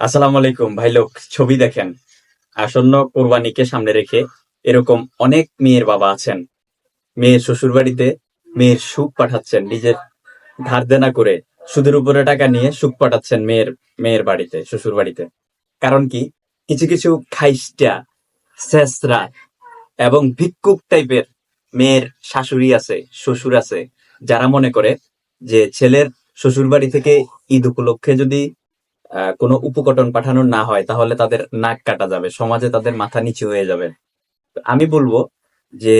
আসসালামু আলাইকুম, ভাই লোক, ছবি দেখেন। আসন্ন কোরবানিকে সামনে রেখে এরকম অনেক মেয়ের বাবা আছেন। মেয়ের শ্বশুর বাড়িতে মেয়ের সুখ পাঠাচ্ছেন, নিজের ধার দেনা করে সুদের উপরে টাকা নিয়ে সুখ পাঠাচ্ছেন মেয়ের মেয়ের বাড়িতে শ্বশুর বাড়িতে কারণ কি? কিছু কিছু খাইস্টা শেষরা এবং ভিক্ষুক টাইপের মেয়ের শাশুড়ি আছে, শ্বশুর আছে, যারা মনে করে যে ছেলের শ্বশুর বাড়ি থেকে ঈদ উপলক্ষে যদি কোনো উপকটন পাঠানো না হয়, তাহলে তাদের নাক কাটা যাবে, সমাজে তাদের মাথা নিচু হয়ে যাবে। আমি বলব যে,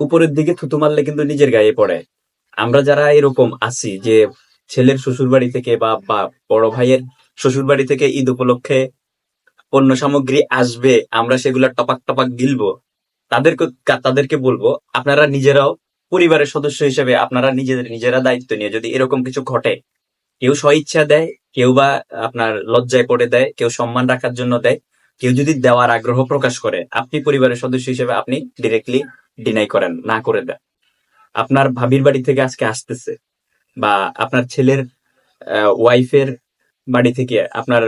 উপরের দিকে থুতু মারলে কিন্তু নিজের গায়ে পড়ে। আমরা যারা এরকম আছি যে, ছেলের শ্বশুর বাড়ি থেকে বা বা বড় ভাইয়ের শ্বশুর বাড়ি থেকে ঈদ উপলক্ষে পণ্য সামগ্রী আসবে, আমরা সেগুলো টপাক টপাক গিলবো, তাদেরকে তাদেরকে বলব, আপনারা নিজেরাও পরিবারের সদস্য হিসেবে আপনারা নিজেদের, নিজেরা দায়িত্ব নিয়ে যদি এরকম কিছু ঘটে কেউ স্বইচ্ছা দেয়, কেউ বা আপনার লজ্জায় পড়ে দেয়, কেউ সম্মান রাখার জন্য দেয়, কেউ যদি দেওয়ার আগ্রহ প্রকাশ করে, আপনি পরিবারের সদস্য হিসেবে আপনি ডিরেক্টলি ডিনাই করেন, না করে দেন। আপনার ভাবির বাড়ি থেকে আজকে আসতেছে বা আপনার ছেলের ওয়াইফের বাড়ি থেকে আপনার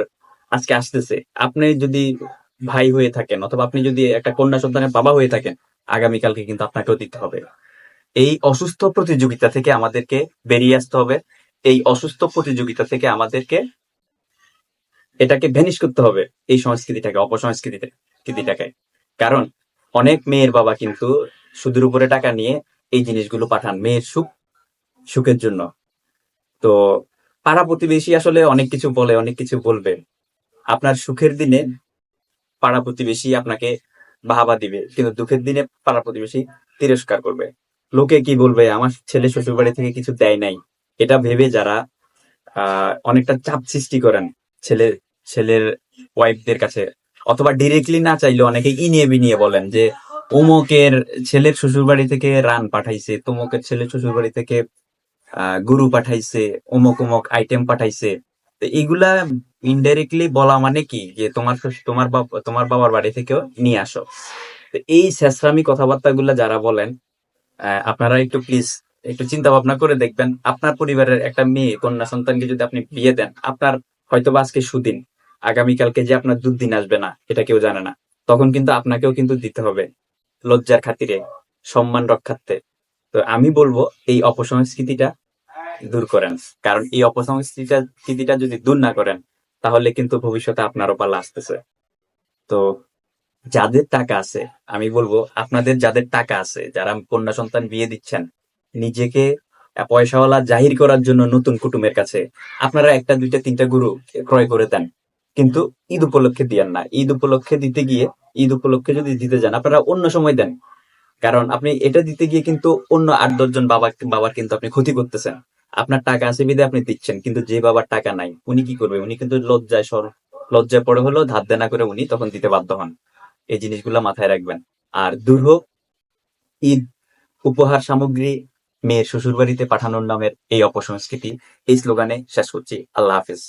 আজকে আসতেছে। আপনি যদি ভাই হয়ে থাকেন অথবা আপনি যদি একটা কন্যা সন্তানের বাবা হয়ে থাকেন, আগামীকালকে কিন্তু আপনাকেও দিতে হবে। এই অসুস্থ প্রতিযোগিতা থেকে আমাদেরকে বেরিয়ে আসতে হবে। এই অসুস্থ প্রতিযোগিতা থেকে আমাদেরকে এটাকে ভ্যানিশ করতে হবে এই সংস্কৃতিটাকে অপসংস্কৃতিটাকে কারণ অনেক মেয়ের বাবা কিন্তু সুদের উপরে টাকা নিয়ে এই জিনিসগুলো পাঠান, মেয়ের সুখ, সুখের জন্য। তো পাড়া প্রতিবেশী আসলে অনেক কিছু বলে, অনেক কিছু বলবে। আপনার সুখের দিনে পাড়া প্রতিবেশী আপনাকে বাহাবা দিবে, কিন্তু দুঃখের দিনে পাড়া প্রতিবেশী তিরস্কার করবে। লোকে কি বলবে? আমার ছেলে শ্বশুর বাড়ি থেকে কিছু দেয় নাই। এটা ভেবে যারা অনেকটা চাপ সৃষ্টি করেন ছেলে, ছেলের ওয়াইফদের কাছে, অথবা ডিরেক্টলি না চাইলে অনেকে ইনিয়ে বিনিয়ে বলেন যে অমুকের ছেলের শ্বশুর বাড়ি থেকে রান পাঠাইছে, তমুকের ছেলের শ্বশুর বাড়ি থেকে গরু পাঠাইছে, অমুক অমুক আইটেম পাঠাইছে। তো এগুলা ইনডাইরেক্টলি বলা মানে কি? যে তোমার তোমার তোমার বাবার বাড়ি থেকেও নিয়ে আসো। তো এই শেষরামি কথাবার্তা গুলা যারা বলেন আপনারা একটু প্লিজ একটু চিন্তা ভাবনা করে দেখবেন, আপনার পরিবারের একটা মেয়ে, কন্যা সন্তানকে যদি আপনি বিয়ে দেন, আপনার হয়তো আজকে সুদিন, আগামীকালকে যে আপনার দুদিন আসবে না, এটা কেউ জানে না। তখন কিন্তু আপনাকেও কিন্তু দিতে হবে লজ্জার খাতিরে, সম্মান রক্ষার্থে। তো আমি বলব, এই অপসংস্কৃতিটা দূর করেন। কারণ এই অপসংস্কৃতিটা যদি দূর না করেন, তাহলে কিন্তু ভবিষ্যতে আপনারও পালা আসতেছে। তো যাদের টাকা আছে, আমি বলব, আপনাদের যাদের টাকা আছে, যারা কন্যা সন্তান বিয়ে দিচ্ছেন নিজেকে পয়সাওয়ালা জাহির করার জন্য নতুন কুটুমের কাছে আপনারা একটা, দুইটা, তিনটা গরু ক্রয় করে দেন। কিন্তু ঈদ উপলক্ষে দিয়েন না। ঈদ উপলক্ষে দিতে গিয়ে, ঈদ উপলক্ষে যদি দিতে যান, আপনারা অন্য সময় দেন। কারণ আপনি এটা দিতে গিয়ে কিন্তু অন্য আট দশজন বাবা, বাবার কিন্তু আপনি ক্ষতি করতেছেন। আপনার টাকা আছে বিধে আপনি দিচ্ছেন, কিন্তু যে বাবার টাকা নাই, উনি কি করবে? উনি কিন্তু লজ্জায় সর, লজ্জায় পড়ে হলেও ধার দেনা করে উনি তখন দিতে বাধ্য হন। এই জিনিসগুলো মাথায় রাখবেন। আর দূর হোক ঈদ, উপহার সামগ্রী মেয়ের শ্বশুর বাড়িতে পাঠানোর নামের এই অপসংস্কৃতি এই স্লোগানে শেষ করছি। আল্লাহ হাফিজ।